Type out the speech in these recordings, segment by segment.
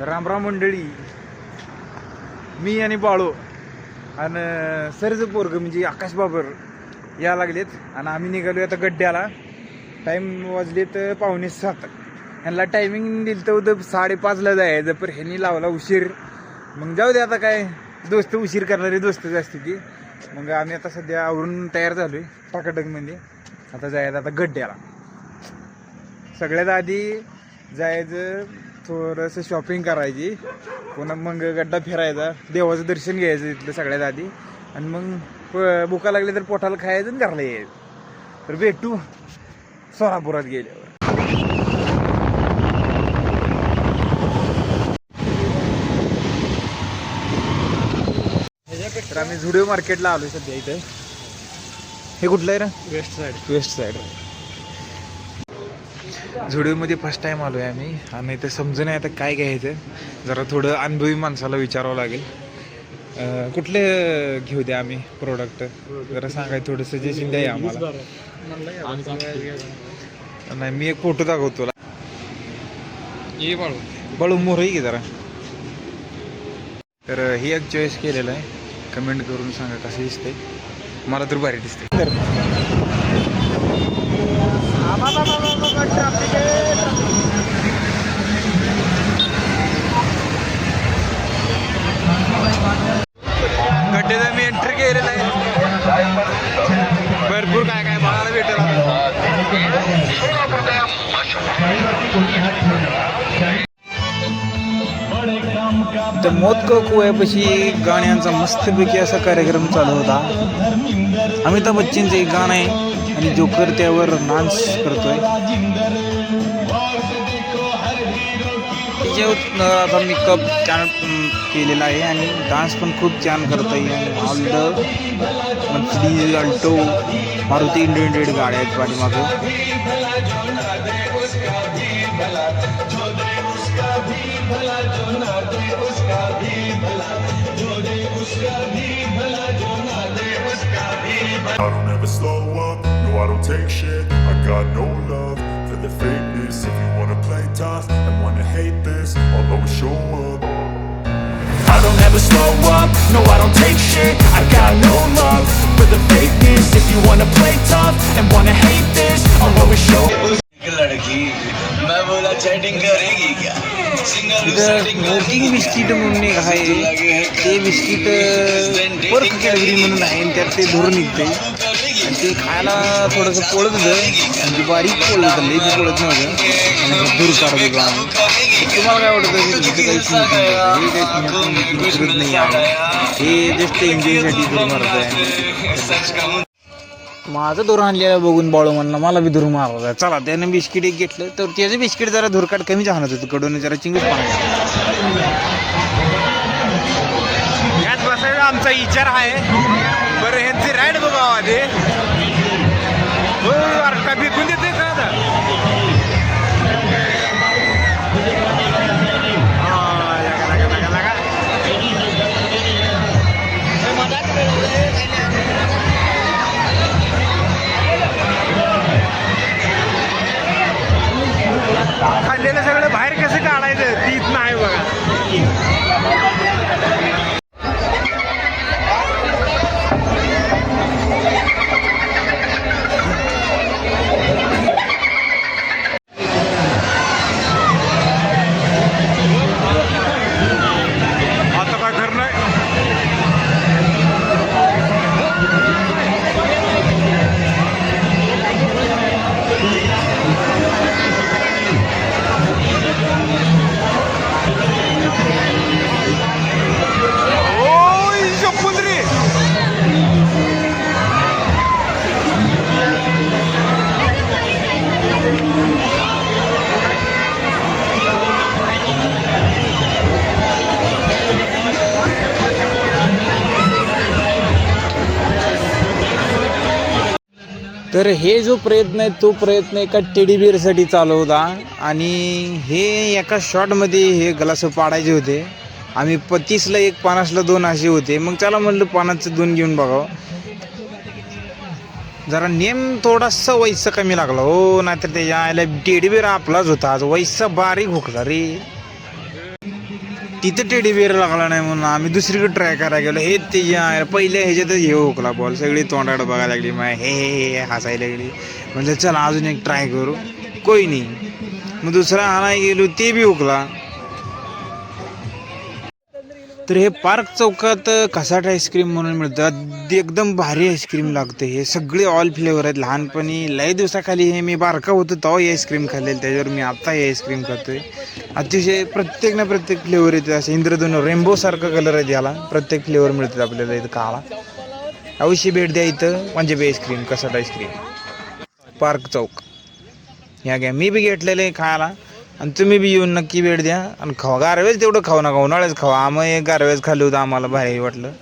रामराम मंडळी मी आणि बाळू आणि सरज पोरग म्हणजे आकाश बाबर या लागलेत आणि आम्ही निघालो आता गड्ड्याला. टाईम वाजलेत पावणे सात. ह्यांना टायमिंग दिलं तर उद्या साडेपाचला जायचं पण ह्यांनी लावला उशीर. मग जाऊ दे आता काय दोस्त उशीर करणारे दोस्तच असते ती. मग आम्ही आता सध्या आवरून तयार झालोय टाकाटकमध्ये आता जायचं आता गड्ड्याला. सगळ्यात आधी जायचं थोडंसं शॉपिंग करायची. पुन्हा मग गड्डा फिरायचा. देवाचं दर्शन घ्यायचं तिथलं सगळ्यात आधी. आणि मग भुका लागली तर पोटाला खायचं आणि घरला यायचं. तर भेटू. सोलापुरात गेल्यावर. तर आम्ही झुडिओ मार्केटला आलोय सध्या इथं. हे कुठलं आहे रे? West side. West side. झुडिओमध्ये first time आलोय आम्ही. आणि इथं समजून नाही आता काय घ्यायचं. जरा थोडं अनुभवी माणसाला विचारावं लागेल. कुठले घेऊ द्या आम्ही प्रोडक्ट जरा सांगाय थोडं सजेशन द्या आम्हाला. नाही मी एक फोटो दाखवतो तुला. ये बाळू. बळू मोर की जरा? तर ही एक चॉईस केलेलं आहे. कमेंट करून सांगा कसं दिसते. मला तर भारी दिसते. गड्ड्याचा मी एंट्री केलेला आहे. भरपूर काय काय बघायला भेटेल तर मोदक कुव्यापाशी गाण्यांचा मस्तपैकी असा कार्यक्रम चालू होता. अमिताभ बच्चनचं एक गाणं आहे. आणि जोकर त्यावर डान्स करतोय. आता मी कप छान केलेला आहे आणि डान्स पण खूप छान करता येईल all the monthly Alto Maruti Indian red गाड्या आहेत पाठीमागं. I don't ever slow up, no I don't take shit I got no love for the fakeness If you wanna play tough and wanna hate this I'll always show up I don't ever slow up, no I don't take shit I got no love for the fakeness If you wanna play tough and wanna hate this I'll always show up एक लड़की मैं बोला chatting करेगी क्या single इथं smoking biscuit म्हणून एक आहे ते बिस्किट पर्क कॅडबरी म्हणून आहे आणि त्यात ते धुरून निघते आणि ते खायला थोडंसं पोळत होतं. म्हणजे बारीक पोळत होतं लई बी पोळत नव्हतं. आणि दूर काढत होतो आम्ही. तुम्हाला काय वाटतं की तिथे काही स्मोकिंग हे काही स्मोकिंग विसरत नाही आहे हे जस्ट एन्जॉयसाठी दूर मारत आहे माझं धुर आणलेलं बघून बाळू म्हणलं मला बी धुर मारला चला त्याने बिस्किट एक घेतलं. तर त्याचं बिस्किट जरा धुरकाट कमी जाणत होतं. कडून जरा पाणी यात बसायचा आमचा विचार आहे. बरं ह्यांची राईड बघा आधी. हो अरे का बिकून देते का आता? तर हे जो प्रयत्न आहे तो प्रयत्न एका टेडीबिअरसाठी चालू होता आणि हे एका शॉटमध्ये हे ग्लास पाडायचे होते. आम्ही पतीसला एक पानासला दोन असे होते. मग चला म्हणलं पानाचं दोन घेऊन बघावं. जरा नेम थोडासा वैसा कमी लागला. हो नाहीतर त्याच्या आयला टेडीबिअर आपलाच होता. आज वैसा बारीक हुकला रे. तिथं टेडी बिअर लागला नाही म्हणून आम्ही दुसरीकडे ट्राय करायला गेलो. हे ते पहिल्या ह्याच्यातच हे हुकला बॉल सगळी तोंडाकडे बघायला लागली. माय हे हे हे हसायला लागली. म्हणजे चला अजून एक ट्राय करू. कोई नाही. मग दुसरा आणाय गेलो ते बी हुकला. तर हे पार्क चौकात कसाट आईस्क्रीम म्हणून मिळतं. अगदी एकदम भारी आईस्क्रीम लागते हे. सगळे ऑल फ्लेवर आहेत. लहानपणी लय दिवसाखाली हे मी बारका होतो तेव्हा हे आईस्क्रीम खाल्लेलं. त्याच्यावर मी आता हे आईस्क्रीम खातोय. अतिशय प्रत्येक ना प्रत्येक फ्लेवर येते असं इंद्रधनु रेनबो कलर आहे याला. प्रत्येक फ्लेवर मिळतात आपल्याला इथं काळा अवश्य भेट द्या इथं. Punjabi ice cream cassata ice cream. Park Chowk. ह्या घ्या. मी बी घेतलेलं आहे खायला. आणि तुम्ही बी येऊन नक्की वेळ द्या आणि खावा. गारवेज तेवढं खाऊ नका उन्हाळ्याच खावा. आम्ही गारवेज खाल्ली होतं आम्हाला भारी वाटलं.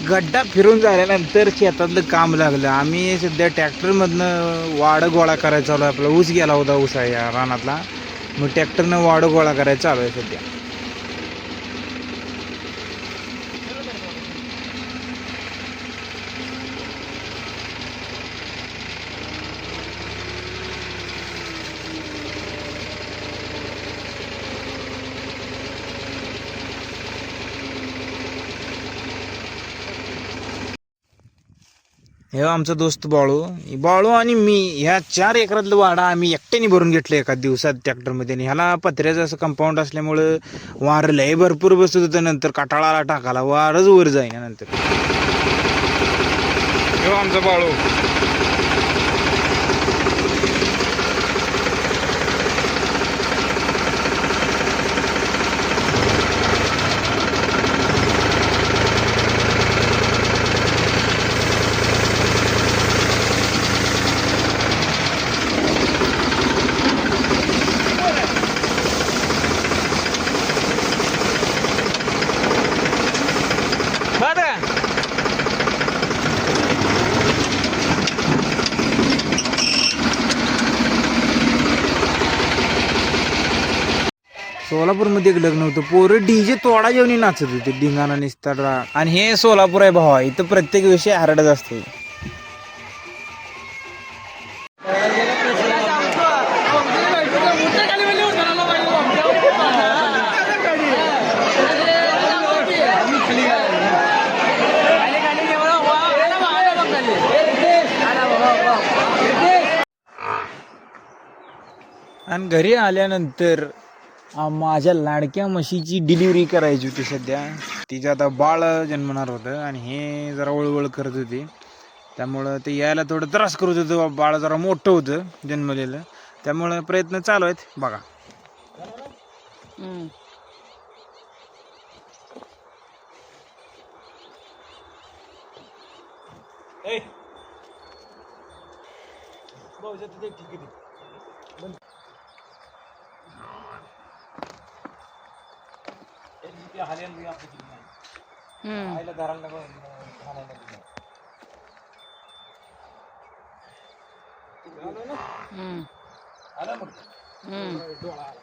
गड्डा फिरून झाल्यानंतर शेतातलं काम लागलं. आम्ही सध्या ट्रॅक्टरमधनं वाडं गोळा करायचं चालू आहे. आपला ऊस गेला होता ऊस आहे या रानातला. मग ट्रॅक्टरनं वाडं गोळा करायचा चालू आहे सध्या. हे आमचा दोस्त बाळू. बाळू आणि मी ह्या चार एकरातलं वाडा आम्ही एकट्याने भरून घेतलं एका दिवसात ट्रॅक्टरमध्ये. आणि ह्याला पत्र्याचं असं कंपाऊंड असल्यामुळं वार लय भरपूर बसत होतं नंतर काटाळाला टाकाला वारच वर जाईना नंतर. हे आमचा बाळू. सोलापूरमध्ये एक लग्न होतं. पोरं डीजे तोडा जेवणी नाचत होते धिंगाणा निस्तारा. आणि हे सोलापूर आहे भावा इथं प्रत्येक विषय हरडत असते आणि घरी आल्यानंतर आ, माझ्या लाडक्या म्हशीची डिलिव्हरी करायची होती सध्या. तिचं आता बाळ जन्मणार होतं आणि हे जरा वळवळ करत होते. त्यामुळं ते यायला थोडं त्रास करत होतं. बाळ जरा मोठं होतं जन्मलेलं. त्यामुळं प्रयत्न चालू आहेत. बघा. घालायला बी आपली किती नाही आईला घराला नको घालायला बी नाही आला मग डोळा आला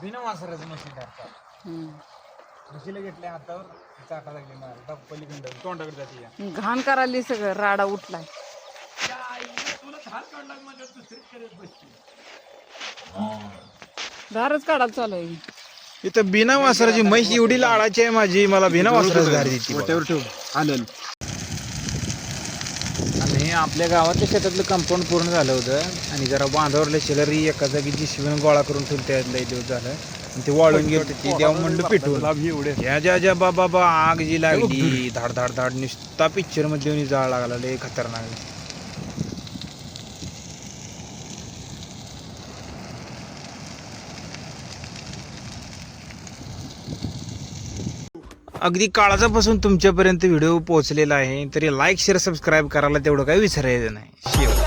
बिना वासराचं मशीन टाकतात. म्हशीला घेतल्या हातावर चाटा लागली मला पलीकडं. तोंडाकडे जाते या. घाण करायली सगळं राडा उठलाय. धारच काढायला चालू आहे. इथं बिना वासराची म्हैस एवढी लाडाची आहे माझी. मला बिना वासराची धार देते बघा. ठेव. आलं आणि हे आपल्या गावातल्या शेतातलं कंपाऊंड पूर्ण झालं होतं. आणि जरा बांधावरल्या शेजारी एका जागी जी शिवण गोळा करून ठेवते लय दिवस झालं. आणि ते वाळून गेलं ते द्यावं म्हणलं पिठवून एवढे या ज्या ज्या बाबा बा आग जी लागली. धाड धाड धाड नुसता पिक्चरमध्ये जाळ लागला लय खतरनाक. अगदी काळाचापासून तुमच्यापर्यंत व्हिडिओ पोहोचलेला आहे. तरी लाईक शेअर सबस्क्राईब करायला तेवढं काही विसरायचं नाही. शेवट.